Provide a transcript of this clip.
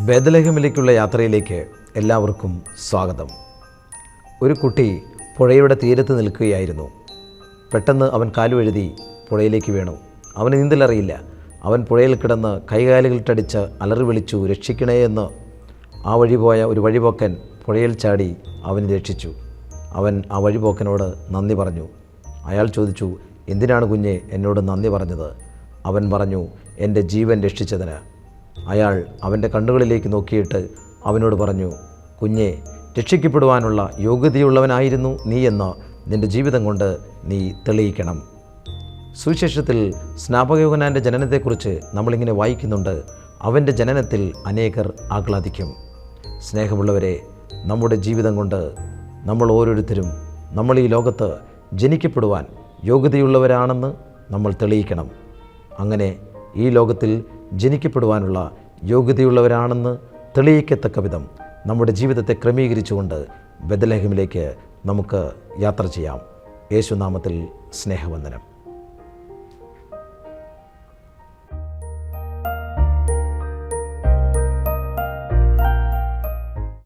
ബേദലഹമിലേക്കുള്ള യാത്രയിലേക്ക് എല്ലാവർക്കും സ്വാഗതം. ഒരു കുട്ടി പുഴയുടെ തീരത്ത് നിൽക്കുകയായിരുന്നു. പെട്ടെന്ന് അവൻ കാലുവഴുതി പുഴയിലേക്ക് വീണു. അവന് നീന്തലറിയില്ല അവൻ പുഴയിൽ കിടന്ന് കൈകാലുകളിട്ടടിച്ച് അലറി വിളിച്ചു രക്ഷിക്കണേ എന്ന്. ആ വഴി പോയ ഒരു വഴിപോക്കൻ പുഴയിൽ ചാടി അവനെ രക്ഷിച്ചു. അവൻ ആ വഴിപോക്കനോട് നന്ദി പറഞ്ഞു. അയാൾ ചോദിച്ചു എന്തിനാണ് കുഞ്ഞെ എന്നോട് നന്ദി പറഞ്ഞത്? അവൻ പറഞ്ഞു എന്റെ ജീവൻ രക്ഷിച്ചതിന്. അയാൾ അവന്റെ കണ്ണുകളിലേക്ക് നോക്കിയിട്ട് അവനോട് പറഞ്ഞു കുഞ്ഞെ രക്ഷിക്കപ്പെടുവാനുള്ള യോഗ്യതയുള്ളവനായിരുന്നു നീ എന്ന് നിന്റെ ജീവിതം കൊണ്ട് നീ തെളിയിക്കണം. സുവിശേഷത്തിൽ സ്നാപകയോഗനാന്റെ ജനനത്തെക്കുറിച്ച് നമ്മളിങ്ങനെ വായിക്കുന്നുണ്ട് അവന്റെ ജനനത്തിൽ അനേകർ ആഹ്ലാദിക്കും. സ്നേഹമുള്ളവരെ നമ്മുടെ ജീവിതം കൊണ്ട് നമ്മൾ ഓരോരുത്തരും നമ്മൾ ഈ ലോകത്ത് ജനിക്കപ്പെടുവാൻ യോഗ്യതയുള്ളവരാണെന്ന് നമ്മൾ തെളിയിക്കണം. അങ്ങനെ ഈ ലോകത്തിൽ ജനിക്കപ്പെടുവാനുള്ള യോഗ്യതയുള്ളവരാണെന്ന് തെളിയിക്കത്തക്ക വിധം നമ്മുടെ ജീവിതത്തെ ക്രമീകരിച്ചുകൊണ്ട് ബദലഹിമിലേക്ക് നമുക്ക് യാത്ര ചെയ്യാം. യേശുനാമത്തിൽ സ്നേഹവന്ദനം.